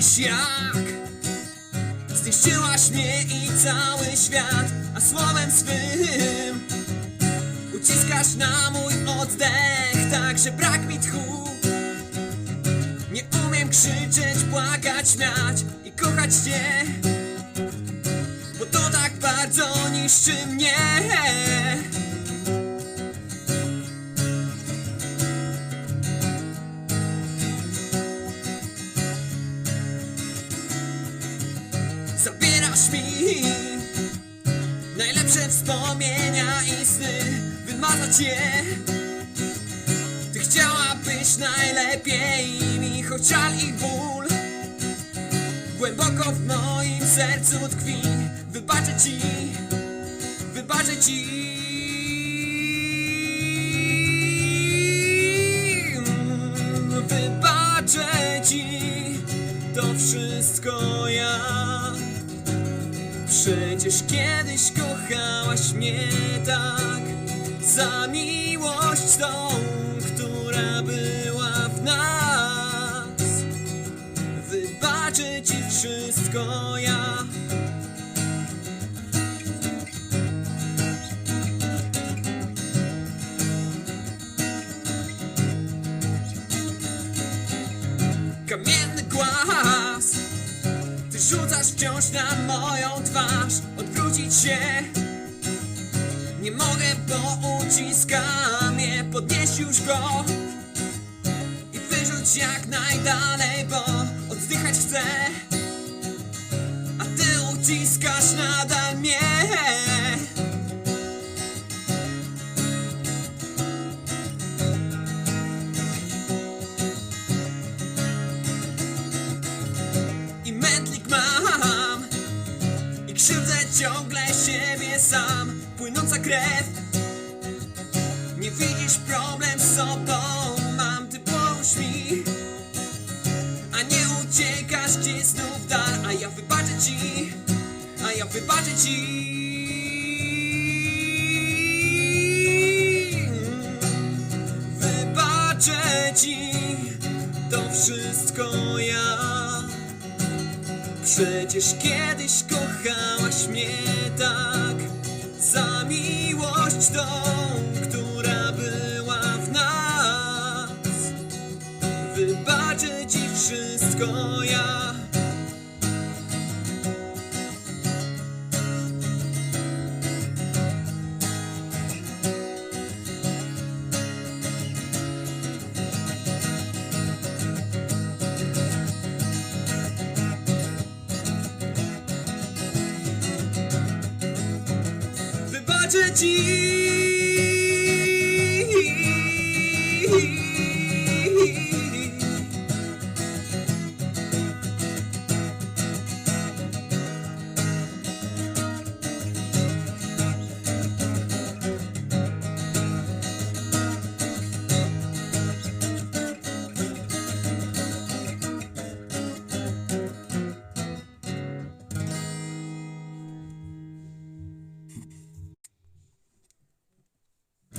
jak Zniszczyłaś mnie i cały świat A słowem swym Uciskasz na mój oddech Tak, że brak mi tchu. Nie umiem krzyczeć, płakać, śmiać I kochać cię Bo to tak bardzo niszczy mnie Mi Najlepsze wspomnienia i sny Wymazać je Ty chciałabyś najlepiej mi Choć i ból Głęboko w moim sercu tkwi. Wybaczę ci Wybaczę ci. Wybaczę ci To wszystko ja Przecież kiedyś kochałaś mnie tak Za miłość tą, która była w nas. Wybaczę ci wszystko ja. Rzucasz wciąż na moją twarz Odwrócić się. Nie mogę, bo uciska mnie Podnieś już go I wyrzuć jak najdalej, bo Oddychać chcę. A ty uciskasz Krzywdzę ciągle siebie sam Płynąca krew. Nie widzisz problem z sobą Mam, ty pomóż mi. A nie uciekasz gdzieś znów dal A ja wybaczę ci A ja wybaczę ci. Wybaczę ci To wszystko ja. Przecież kiedyś kochałaś mnie tak Za miłość tą, która była w nas. Wybaczę ci wszystko ja Wybaczę ci